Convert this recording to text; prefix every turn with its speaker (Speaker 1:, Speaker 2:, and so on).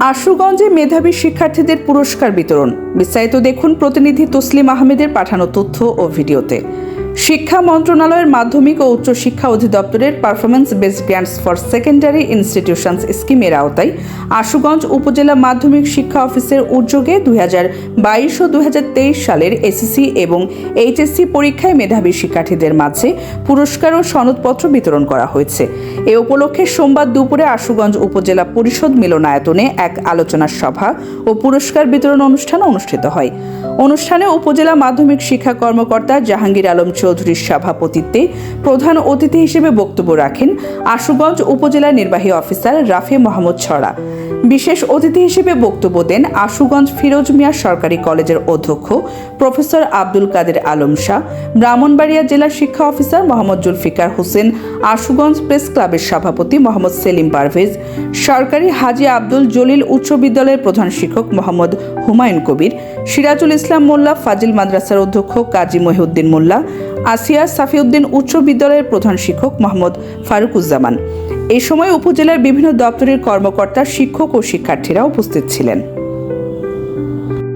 Speaker 1: আশুগঞ্জে মেধাবী শিক্ষার্থীদের পুরস্কার বিতরণ। বিস্তারিত দেখুন প্রতিনিধি তসলিম আহমেদের পাঠানো তথ্য ও ভিডিওতে। শিক্ষা মন্ত্রণালয়ের মাধ্যমিক ও উচ্চ শিক্ষা অধিদপ্তরের performance based grants for secondary institutions স্কিমের আওতায় আশুগঞ্জ উপজেলা মাধ্যমিক শিক্ষা অফিসের উদ্যোগে দুই হাজার বাইশ ও দুই সালের এসএসসি এবং এইচএসসি পরীক্ষায় মেধাবী শিক্ষার্থীদের মাঝে পুরস্কার ও সনদপত্র বিতরণ করা হয়েছে। এ উপলক্ষে সোমবার দুপুরে আশুগঞ্জ উপজেলা পরিষদ মিলনায়তনে এক আলোচনা সভা ও পুরস্কার বিতরণ অনুষ্ঠান অনুষ্ঠিত হয়। অনুষ্ঠানে উপজেলা মাধ্যমিক শিক্ষা কর্মকর্তা জাহাঙ্গীর আলম চৌধুরীর সভাপতিত্বে প্রধান অতিথি হিসেবে বক্তব্য রাখেন আশুগঞ্জ উপজেলা নির্বাহী অফিসার রাফে মোহাম্মদ ছড়া। বিশেষ অতিথি হিসেবে বক্তব্য দেন আশুগঞ্জ ফিরোজ মিয়া সরকারি কলেজের অধ্যক্ষ প্রফেসর আব্দুল কাদের আলম শাহ, ব্রাহ্মণবাড়িয়া জেলা শিক্ষা অফিসার মোহাম্মদ জুলফিকার হোসেন, আশুগঞ্জ প্রেস ক্লাবের সভাপতি মোহাম্মদ সেলিম পারভেজ, সরকারি হাজি আব্দুল জলিল উচ্চ বিদ্যালয়ের প্রধান শিক্ষক মোহাম্মদ হুমায়ুন কবির, সিরাজুল ইসলাম মোল্লা, ফাজিল মাদ্রাসার অধ্যক্ষ কাজী মহিউদ্দিন মোল্লা, আসিয়া সাফিউদ্দিন উচ্চ বিদ্যালয়ের প্রধান শিক্ষক মোহাম্মদ ফারুকুজ্জামান। এ সময় উপজেলার বিভিন্ন দপ্তরের কর্মকর্তা শিক্ষক ও শিক্ষার্থীরা উপস্থিত ছিলেন।